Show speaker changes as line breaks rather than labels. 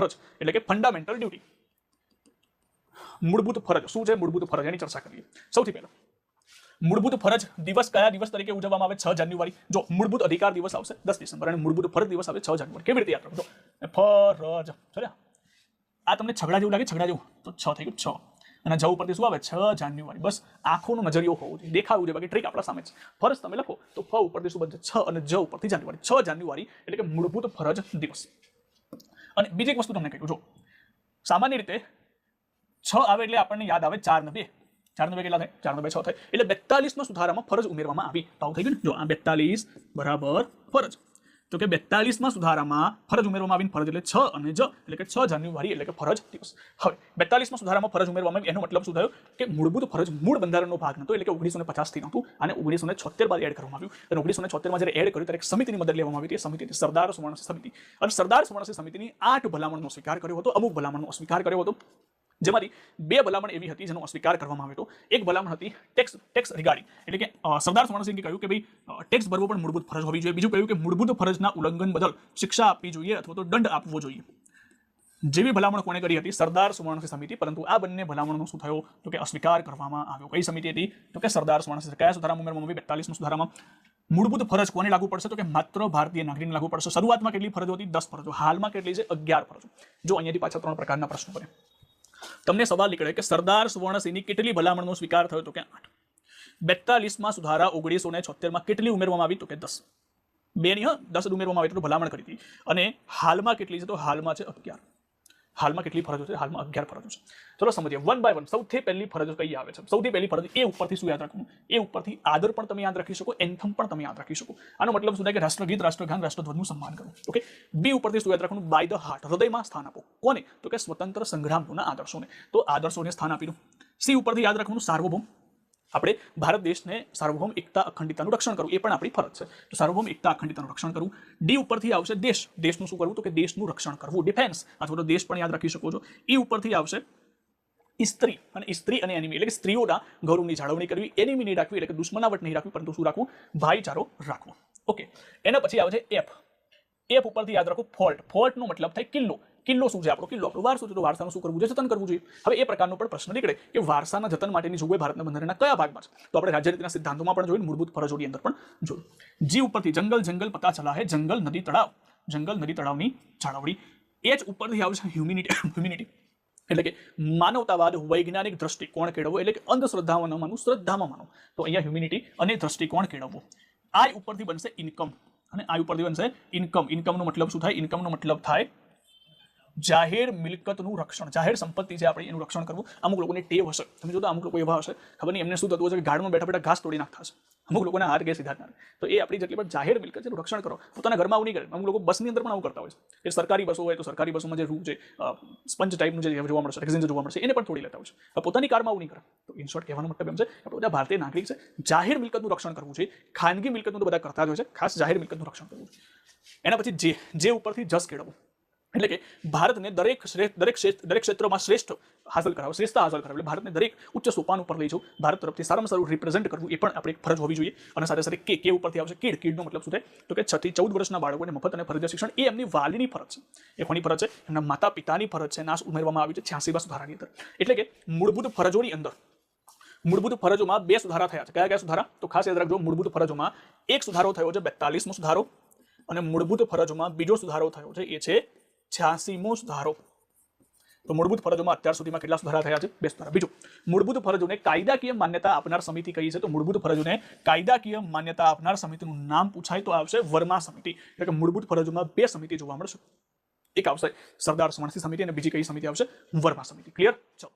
ફરજ, એટલે કે ફંડામેન્ટલ ડ્યુટી મૂળભૂત ફરજ, શું છે મૂળભૂત ફરજ? એની ચર્ચા કરીએ. સૌથી પહેલા, મૂળભૂત ફરજ દિવસ કયા દિવસ તરીકે ઉજવવામાં આવે? છ જાન્યુઆરી. જો મૂળભૂત અધિકાર દિવસ આવશે, દસ ડિસેમ્બર, અને મૂળભૂત ફરજ દિવસ આવે છ જાન્યુઆરી. કેવી રીતે યાદ રાખજો ફરજ. આ તમને છગડા જેવું લાગે? છગડા જેવું. તો છ થઈ ગયું, છ. અને જવું પરથી શું આવે? છ જાન્યુઆરી. બસ, આંખોનો નજરિયો હોવો જોઈએ. દેખાવું જોઈએ. બાકી ટ્રીક આપણા સામે છે ફરજ તમે લખો, તો ફ ઉપરથી શું બનશે? છ અને જ ઉપરથી જાન્યુઆરી. છ જાન્યુઆરી, એટલે કે મૂળભૂત ફરજ દિવસ. અને બીજી એક વસ્તુ તમને કહ્યું જો, સામાન્ય રીતે છ આવે એટલે આપણને યાદ આવે ચાર ને બે ચાર ને બે કેટલા થાય? ચાર નબે બે છ થાય. એટલે બેતાલીસમાં સુધારામાં ફરજ ઉમેરવામાં આવી. તો થઈ ગયું જો, આ બેતાલીસ બરાબર ફરજ. તો કે બેતાલીસમાં સુધારામાં ફરજ ઉમેરવામાં આવીને ફરજ એટલે છ અને જ, એટલે કે છ જાન્યુઆરી એટલે કે ફરજ દિવસ. હવે, બેતાલીસમાં સુધારામાં ફરજ ઉમેરવામાં એનો મતલબ શું થયો? કે મૂળભૂત ફરજ મૂળ બંધારણનો ભાગ નહોતો, એટલે કે ઓગણીસો ને પચાસથી નહોતું, અને ઓગણીસો ને છોતેર બાદ એડ કરવામાં આવ્યું. અને ઓગણીસો ને છોતેરમાં જ્યારે એડ કર્યું, ત્યારે એક સમિતિની મદદ લેવામાં આવી હતી સમિતિ સરદાર સુવર્ણસિંહ સમિતિ. અને સરદાર સુવર્ણસિંહ સમિતિની આઠ ભલામણનો સ્વીકાર કર્યો હતો, અમુક ભલામણનો અસ્વીકાર કર્યો હતો. જેમાંથી બે ભલામણ એવી હતી જેનો અસ્વીકાર કરવામાં આવ્યો હતો. એક ભલામણ હતી ટેક્સ ટેક્સ રિગાર્ડિંગ એટલે કે સરદાર સુવર્ણસિંહે કહ્યું કે ભાઈ ટેક્સ ભરવો પણ મૂળભૂત ફરજ હોવી જોઈએ. બીજું કહ્યું કે મૂળભૂત ફરજના ઉલ્લંઘન બદલ શિક્ષા આપવી જોઈએ અથવા તો દંડ આપવો જોઈએ. જેવી ભલામણ કોણે કરી હતી? સરદાર સુવર્ણસિંહ સમિતિ. પરંતુ આ બંને ભલામણનો શું થયો? તો કે અસ્વીકાર કરવામાં આવ્યો. કઈ સમિતિ હતી? તો કે સરદાર સુવર્ણસિંહ કયા સુધારામાં ઉમેરવામાં આવી બેતાલીસમાં સુધારામાં. મૂળભૂત ફરજ કોને લાગુ પડશે? તો કે માત્ર ભારતીય નાગરિકને લાગુ પડશે. શરૂઆતમાં કેટલી ફરજો હતી? દસ ફરજો. હાલમાં કેટલી છે? અગિયાર ફરજો. જો અહીંયાથી પાછા ત્રણ પ્રકારના પ્રશ્નો બને તમને સવાલ નીકળે કે સરદાર સુવર્ણસિંહની કેટલી ભલામણનો સ્વીકાર થયો તો કે આઠ? બેતાલીસમાં સુધારા ઓગણીસો ને છોતેરમાં કેટલી ઉમેરવામાં આવી તો કે દસ? બેની, હા, દસ ઉમેરવામાં આવી તો ભલામણ કરી હતી. અને હાલમાં કેટલી છે તો હાલમાં છે અગિયાર. હાલમાં કેટલી ફરજો છે? હાલમાં અગિયાર ફરજો છે. ચલો સમજીએ. વન બાય વન સૌથી પહેલી ફરજો કઈ આવે છે? સૌથી પહેલી ફરજ, એ ઉપરથી શું યાદ રાખવું એ ઉપરથી આદર પણ તમે યાદ રાખી શકો, એન્થમ પણ તમે યાદ રાખી શકો. આનો મતલબ શું થાય કે રાષ્ટ્રગીત, રાષ્ટ્રગાન, રાષ્ટ્રધ્વજનું સન્માન કરવું ઓકે બી ઉપરથી શું યાદ રાખવાનું? બાય ધ હાર્ટ હૃદયમાં સ્થાન આપો. કોને? તો કે સ્વતંત્ર સંગ્રામના આદર્શોને. તો આદર્શોને સ્થાન આપી દો. સી ઉપરથી યાદ રાખવાનું? સાર્વભૌમ. આપણે ભારત દેશને સાર્વભૌમ એકતા અખંડિતાનું રક્ષણ કરવું, એ પણ આપણી ફરજ છે. તો સાર્વભૌમ એકતા અખંડિતાનું રક્ષણ કરવું, ડી ઉપરથી આવશે દેશ. દેશનું શું કરવું? તો કે દેશનું રક્ષણ કરવું ડિફેન્સ અથવા તો દેશ પણ યાદ રાખી શકો છો. એ ઉપરથી આવશે સ્ત્રી અને સ્ત્રી અને એનિમી એટલે કે સ્ત્રીઓના ગૌરવની જાળવણી કરવી એનિમી નહીં રાખવી, એટલે કે દુશ્મનાવટ નહીં રાખવી, પરંતુ શું રાખવું? ભાઈચારો રાખવો. ઓકે એના પછી આવે છે એફ એફ ઉપરથી યાદ રાખો ફોલ્ટ ફોલ્ટનો મતલબ થાય કિલ્લો. કિલ્લો શું છે? આપણો કિલ્લો, આપણો વારસો છે, તો વારસાનું શું કરવું જોઈએ? જતન કરવું જોઈએ. હવે એ પ્રકારનો પણ પ્રશ્ન નીકળે કે વારસાના જતન માટેની જોગવાઈ ભારતના બંધારણના કયા ભાગમાં છે? તો આપણે રાજ્ય રીતના સિદ્ધાંતોમાં પણ જોયું મૂળભૂત ફરજોની અંદર પણ જોયું. જી ઉપરથી જંગલ જંગલ પતા ચલા હે જંગલ નદી તળાવ. જંગલ, નદી તળાવની જાળવણી. એ જ ઉપરથી આવશે હ્યુમિનિટી હ્યુમિનિટી એટલે કે માનવતાવાદ, વૈજ્ઞાનિક દ્રષ્ટિકોણ કેળવવો, એટલે કે અંધશ્રદ્ધામાં ન માનવું, શ્રદ્ધામાં માનવું. તો અહીંયા હ્યુમિનિટી અને દ્રષ્ટિકોણ કેળવવો. આ ઉપરથી બનશે ઇન્કમ અને આ ઉપરથી બનશે ઇન્કમ ઇન્કમનો મતલબ શું થાય? ઇન્કમનો મતલબ થાય જાહેર મિલકતનું રક્ષણ, જાહેર સંપત્તિ છે આપણે એનું રક્ષણ કરવું, અમુક લોકોને ટેવ હશે. તમે જોતા અમુક લોકો એવા હશે. ખબર નહીં, એમને શું થતું હશે કે ગાર્ડમાં બેઠા બેઠા ઘાસ તોડી નાખતા હશે. અમુક લોકોને હાર કે સીધા તો એ આપણી જેટલી પણ જાહેર મિલકત છે એનું રક્ષણ કરો. પોતાના ઘરમાં આવું નહીં કરે. અમુક લોકો બસની અંદર પણ આવું કરતા હોય છે. એ સરકારી બસો હોય તો સરકારી બસોમાં જે રૂ છે સ્પંજ ટાઈપનું જે જોવા મળશે રેક્ઝિન જોવા મળશે, એને પણ તોડી લેતા હોય છે. પોતાની કારમાં આવું નહીં કરે. તો ઇન શોર્ટ કહેવાનો મતલબ એમ છે, આપણે બધા ભારતીય નાગરિક છે, જાહેર મિલકતનું રક્ષણ કરવું છે ખાનગી મિલકતનું તો બધા કરતા જ હોય છે. ખાસ જાહેર મિલકતનું રક્ષણ કરવું છે એના પછી જે જે ઉપરથી જસ કેળવવું. એટલે કે ભારતને દરેક શ્રેષ્ઠ, દરેક દરેક ક્ષેત્રમાં શ્રેષ્ઠ હાંસલ કરાવો શ્રેષ્ઠતા હાંસલ કરાવો એટલે ભારતને દરેક ઉચ્ચ સોપાન ઉપર લઈ જવું, ભારત તરફથી સારામાં સારું રિપ્રેઝેન્ટ કરવું, એ પણ આપણે એક ફરજ હોવી જોઈએ. અને સાથે સાથે કે કે ઉપરથી આવશે કીડ. કીડનો મતલબ શું થાય? તો કે છ થી ચૌદ વર્ષના બાળકોને મફત અને ફરજિયાત શિક્ષણ, એ એમની વાલીની ફરજ છે. એ કોની ફરજ છે? એમના માતા પિતાની ફરજ છે. નાશ ઉમેરવામાં આવી છે છ્યાસી છ્યાસીમાં ધારાની અંદર. એટલે કે મૂળભૂત ફરજોની અંદર, મૂળભૂત ફરજોમાં બે સુધારા થયા છે. કયા કયા સુધારા? તો ખાસ યાદ રાખજો, મૂળભૂત ફરજોમાં એક સુધારો થયો છે બેતાલીસમો સુધારો અને મૂળભૂત ફરજોમાં બીજો સુધારો થયો છે, એ છે છ્યાસીમો સુધારો. તો મૂળભૂત ફરજોમાં અત્યાર સુધીમાં કેટલા સુધારા થયા છે? બે સુધારા. બીજું, મૂળભૂત ફરજોને કાયદાકીય માન્યતા આપનાર સમિતિ કહી છે? તો મૂળભૂત ફરજોને કાયદાકીય માન્યતા આપનાર સમિતિનું નામ પૂછાય તો આવશે વર્મા સમિતિ. એટલે કે મૂળભૂત ફરજોમાં બે સમિતિ જોવા મળશે. એક આવશે સરદાર સુવર્ણસિંહ સમિતિ અને બીજી કઈ સમિતિ આવશે? વર્મા સમિતિ. ક્લિયર ચલો.